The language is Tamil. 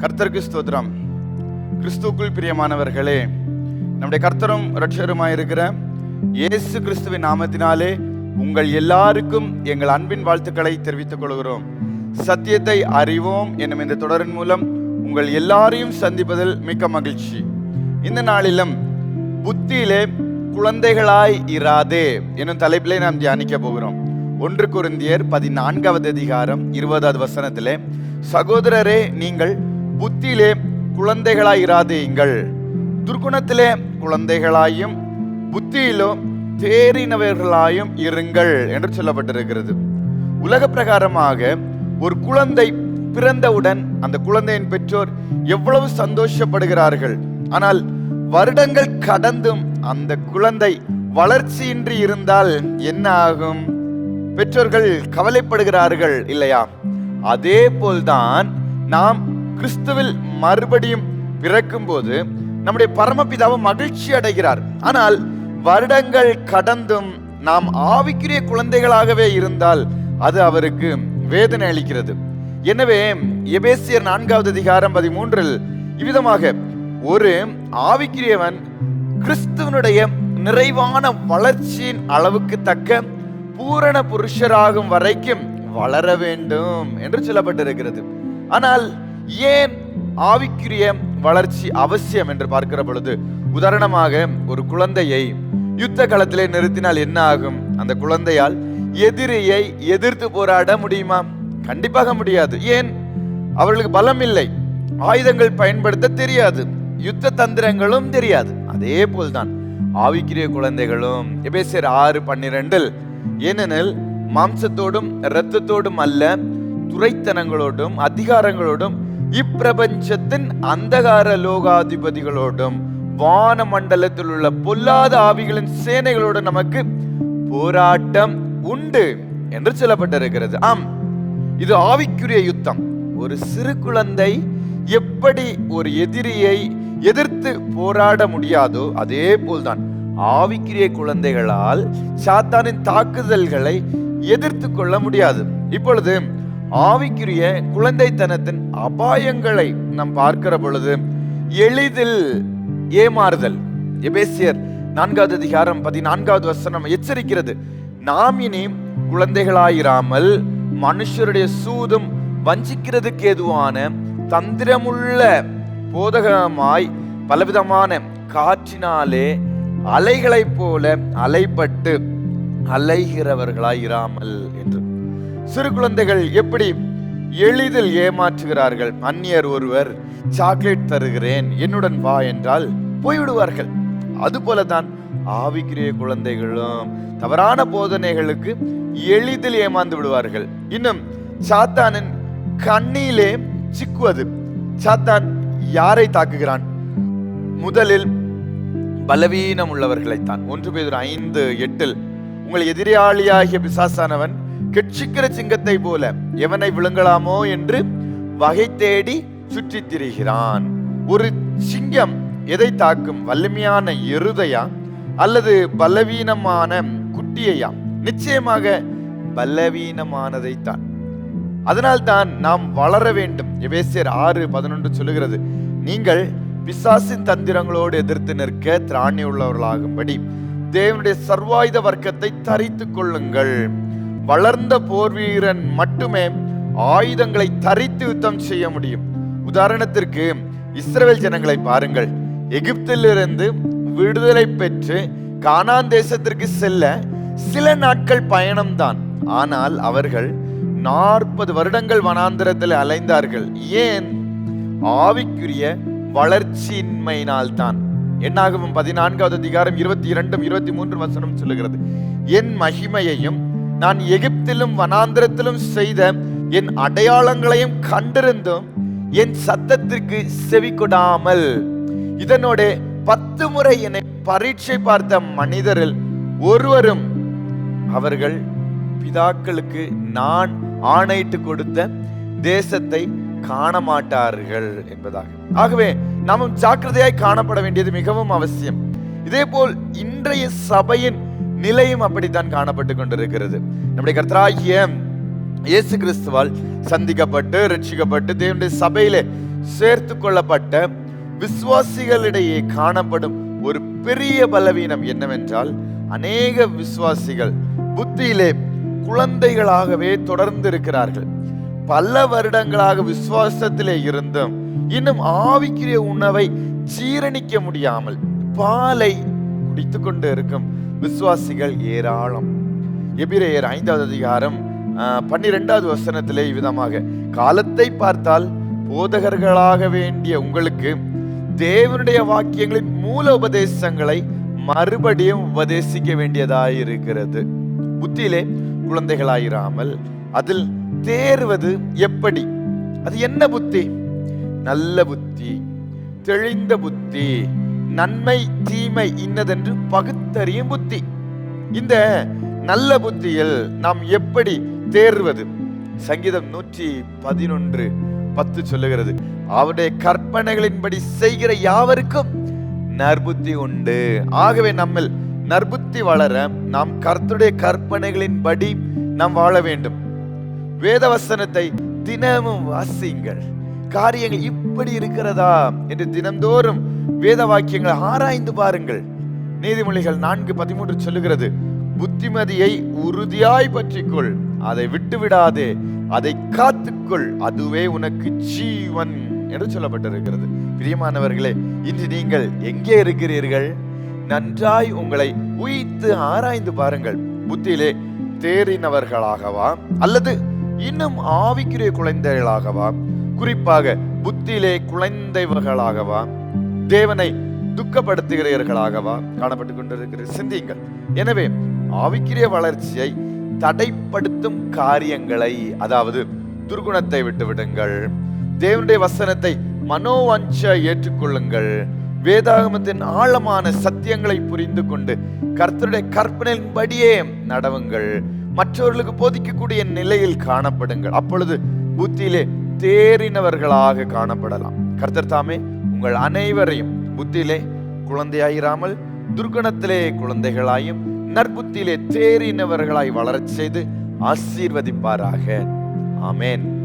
கர்த்தருக்கு ஸ்தோத்திரம். கிறிஸ்துக்குள் பிரியமானவர்களே நம்முடைய கர்த்தரும் இருக்கிற இயேசு கிறிஸ்துவின் நாமத்தினாலே உங்கள் எல்லாருக்கும் எங்கள் அன்பின் வாழ்த்துக்களை தெரிவித்துக் கொள்கிறோம். சத்தியத்தை அறிவோம் என்னும் இந்த தொடரின் மூலம் உங்கள் எல்லாரையும் சந்திப்பதில் மிக்க மகிழ்ச்சி. இந்த நாளிலும் புத்தியிலே குழந்தைகளாய் இராதே என்னும் தலைப்பிலே நாம் தியானிக்க போகிறோம். ஒன்று குருந்தியர் பதினான்காவது அதிகாரம் இருபதாவது வசனத்திலே சகோதரரே நீங்கள் புத்தியிலே குழந்தைகளாயிராதீங்கள் துர்க்குணத்திலே குழந்தைகளாயும் புத்தியிலோ தேறினவர்களாயும் இருங்கள் என்று சொல்லப்பட்டிருக்கிறது. உலக பிரகாரமாக ஒரு குழந்தை பிறந்தவுடன் அந்த குழந்தையின் பெற்றோர் எவ்வளவு சந்தோஷப்படுகிறார்கள். ஆனால் வருடங்கள் கடந்தும் அந்த குழந்தை வளர்ச்சியின்றி இருந்தால் என்ன ஆகும்? பெற்றோர்கள் கவலைப்படுகிறார்கள் இல்லையா? அதே போல்தான் நாம் கிறிஸ்துவில் மறுபடியும் பிறக்கும்போது நம்முடைய பரமபிதாவும் மகிழ்ச்சி அடைகிறார். ஆனால் வருடங்கள் கடந்தும் நாம் ஆவிக்குரிய குழந்தைகளாகவே இருந்தால் அது அவருக்கு வேதனை அளிக்கிறது. எனவே எபேசியர் நான்காவது அதிகாரம் பதிமூன்றில் இவ்விதமாக ஒரு ஆவிக்குரியவன் கிறிஸ்துவனுடைய நிறைவான வளர்ச்சியின் அளவுக்கு தக்க பூரண புருஷராகும் வரைக்கும் வளர வேண்டும் என்று சொல்லப்பட்டிருக்கிறது. ஆனால் ஏன் ஆவிக்குரிய வளர்ச்சி அவசியம் என்று பார்க்கிற பொழுது உதாரணமாக ஒரு குழந்தையை யுத்த களத்திலே நிறுத்தினால் என்ன ஆகும்? அந்த குழந்தையால் எதிரியை எதிர்த்து போராட முடியுமா? கண்டிப்பாக முடியாது. ஏன்? அவர்களுக்கு பலம் இல்லை. ஆயுதங்கள் பயன்படுத்த தெரியாது. யுத்த தந்திரங்களும் தெரியாது. அதே போல்தான் ஆவிக்குரிய குழந்தைகளும் எபேசியர் ஆறு பன்னிரெண்டில் ஏனெனில் மாம்சத்தோடும் இரத்தத்தோடும் அல்ல துறைத்தனங்களோடும் அதிகாரங்களோடும் இப்பிரபஞ்சத்தின் அந்தகார லோகாதிபதிகளோடும் வான மண்டலத்தில் உள்ள பொல்லாத ஆவிகளின் சேனைகளோடு நமக்கு போராட்டம் உண்டு என்று சொல்லப்பட்டிருக்கிறது. ஆம் இது ஆவிக்குரிய யுத்தம். ஒரு சிறு குழந்தை எப்படி ஒரு எதிரியை எதிர்த்து போராட முடியாதோ அதே போல்தான். ஆவிக்குரிய குழந்தைகளால் சாத்தானின் தாக்குதல்களை எதிர்த்து கொள்ள முடியாது. இப்பொழுது ஆவிக்குரிய குழந்தைத்தனத்தின் அபாயங்களை நாம் பார்க்கிற பொழுது எளிதில் ஏமாறுதல். எபேசியர் நான்காவது அதிகாரம் பதினான்காவது வசனம் எச்சரிக்கிறது. நாம் இனி குழந்தைகளாயிராமல் மனுஷருடைய சூதும் வஞ்சிக்கிறதுக்கு எதுவான தந்திரமுள்ள போதகமாய் பலவிதமான காற்றினாலே அலைகளைப் போல அலைப்பட்டு அலைகிறவர்களாய் இராமல் என்று. சிறு குழந்தைகள் எப்படி எளிதில் ஏமாற்றுகிறார்கள்? அந்நியர் ஒருவர் சாக்லேட் தருகிறேன் என்னுடன் வா என்றால் போய்விடுவார்கள். அதுபோலதான் ஆவிக்குரிய குழந்தைகளும் தவறான போதனைகளுக்கு எளிதில் ஏமாந்து விடுவார்கள். இன்னும் சாத்தானின் கண்ணிலே சிக்குவது. சாத்தான் யாரை தாக்குகிறான்? முதலில் பலவீனம் உள்ளவர்களைத்தான் ஒன்று பேர் ஐந்து எட்டில் உங்கள் எதிராளியாகிய பிசாசானவன் கெட்சிக்கிற சிங்கத்தை போல எவனை விழுங்கலாமோ என்று வகை தேடி சுற்றி திரிகிறான். ஒரு சிங்கம் எதை தாக்கும்? வலிமையான எருதையா? அல்லது பலவீனமான குட்டியையா? நிச்சயமாக பலவீனமானதைத்தான். அதனால்தான் நாம் வளர வேண்டும். எபேசியர் ஆறு பதினொன்று சொல்லுகிறது நீங்கள் பிசாசின் தந்திரங்களோடு எதிர்த்து நிற்க திராணி உள்ளவர்களாகும்படி தேவனுடைய சர்வாயுத வர்க்கத்தை தரித்துக் கொள்ளுங்கள். வளர்ந்த போர் வீரன் மட்டுமே ஆயுதங்களை தரித்து யுத்தம் செய்ய முடியும். உதாரணத்திற்கு இஸ்ரேல் ஜனங்களை பாருங்கள். எகிப்திலிருந்து விடுதலை பெற்று கானான் தேசத்திற்கு செல்ல சில நாட்கள் பயணம்தான். ஆனால் அவர்கள் நாற்பது வருடங்கள் வனாந்திரத்தில் அலைந்தார்கள். ஏன்? ஆவிக்குரிய வளர்ச்சியின்மையினால் தான் என்னாகவும் பதினான்காவது அதிகாரம் இருபத்தி இரண்டும் இருபத்தி மூன்று வசனம் சொல்லுகிறது. என் மகிமையையும் நான் எகிப்திலும் வனாந்திரத்திலும் செய்த என் அடையாளங்களையும் கண்டிருந்தும் என் சத்தத்திற்கு செவி கொடாமல் இதனோட பத்து முறை என்னை பரீட்சை பார்த்த மனிதரில் ஒருவரும் அவர்கள் பிதாக்களுக்கு நான் ஆணையிட்டு கொடுத்த தேசத்தை காண மாட்டார்கள் என்பதாக. ஆகவே நாமும் ஜாக்கிரதையாய் காணப்பட வேண்டியது மிகவும் அவசியம். இதே போல் இன்றைய சபையின் நிலையும் அப்படித்தான் காணப்பட்டு கொண்டிருக்கிறது. நம்முடைய கர்த்தராகிய இயேசு கிறிஸ்துவால் சந்திக்கப்பட்டு ரட்சிக்கப்பட்டு தேவனுடைய சபையிலே சேர்த்து கொள்ளப்பட்ட விசுவாசிகளிடையே காணப்படும் ஒரு பெரிய பலவீனம் என்னவென்றால் அநேக விசுவாசிகள் புத்தியிலே குழந்தைகளாகவே தொடர்ந்து இருக்கிறார்கள் பல வருடங்களாக விசுவாசத்திலே இருந்தும் இன்னும் ஆவிக்குரிய உணவை ஜீரணிக்க முடியாமல் பாலை குடித்து கொண்டு இருக்கும் விசுவாசிகள் ஏராளம். எபிரேயர் ஐந்தாவது அதிகாரம் ஆஹ், பன்னிரெண்டாவது வசனத்திலே இவ்விதமாக காலத்தை பார்த்தால் போதகர்களாக வேண்டிய உங்களுக்கு தேவனுடைய வாக்கியங்களின் மூல உபதேசங்களை மறுபடியும் உபதேசிக்க வேண்டியதாயிருக்கிறது. புத்தியிலே குழந்தைகளாயிராமல் அதில் தேர்வது எப்படி? அது என்ன புத்தி? நல்ல புத்தி தெளிந்த புத்தி நன்மை தீமை இன்னதென்று பகுத்தறியும் புத்தி. இந்த நல்ல புத்தியில் நாம் எப்படி தேர்வது? சங்கீதம் நூற்றி பதினொன்று பத்து சொல்லுகிறது அவருடைய கற்பனைகளின்படி செய்கிற யாவருக்கும் நற்புத்தி உண்டு. ஆகவே நம்மில் நற்புத்தி வளர நாம் கர்த்துடைய கற்பனைகளின்படி நாம் வாழ வேண்டும். வேதவசனத்தை தினமும் வாசியுங்கள். காரியங்கள் இப்படி இருக்கிறதா என்று தினந்தோறும் வேத வாக்கியங்களை ஆராய்ந்து பாருங்கள். நீதிமொழிகள் நான்கு பதிமூன்று சொல்லுகிறது புத்திமதியை உறுதியாய் பற்றிக்கொள் அதை விட்டு விடாதே அதை காத்துக்கொள் அதுவே உனக்கு ஜீவன் என்று சொல்லப்பட்டிருக்கிறது. பிரியமானவர்களே இன்று நீங்கள் எங்கே இருக்கிறீர்கள்? நன்றாய் உங்களை உயித்து ஆராய்ந்து பாருங்கள். புத்தியிலே தேறினவர்களாகவா? அல்லது இன்னும் ஆவிக்குரிய குழந்தைகளாகவா? குறிப்பாக புத்தியிலே குழந்தைவர்களாகவா தேவனை துக்கப்படுத்துகிறவர்களாகவா காணப்பட்டு கொண்டிருக்கிற சிந்தியுங்கள். எனவே ஆவிக்கிரிய வளர்ச்சியை தடைப்படுத்தும் காரியங்களை அதாவது துர்குணத்தை விட்டுவிடுங்கள். தேவனுடைய வசனத்தை மனோவஞ்ச ஏற்றுக்கொள்ளுங்கள். வேதாகமத்தின் ஆழமான சத்தியங்களை புரிந்து கொண்டு கர்த்தருடைய கற்பனையின்படியே நடவுங்கள். மற்றவர்களுக்கு போதிக்கக்கூடிய நிலையில் காணப்படுங்கள். அப்பொழுது புத்தியிலே தேறினவர்களாக காணப்படலாம். கர்த்தர் தாமே உங்கள் அனைவரையும் புத்தியிலே குழந்தையாயிராமல் துர்குணத்திலே குழந்தைகளாயும் நற்புத்தியிலே தேறினவர்களாய் வளரச் செய்து ஆசீர்வதிப்பாராக. ஆமேன்.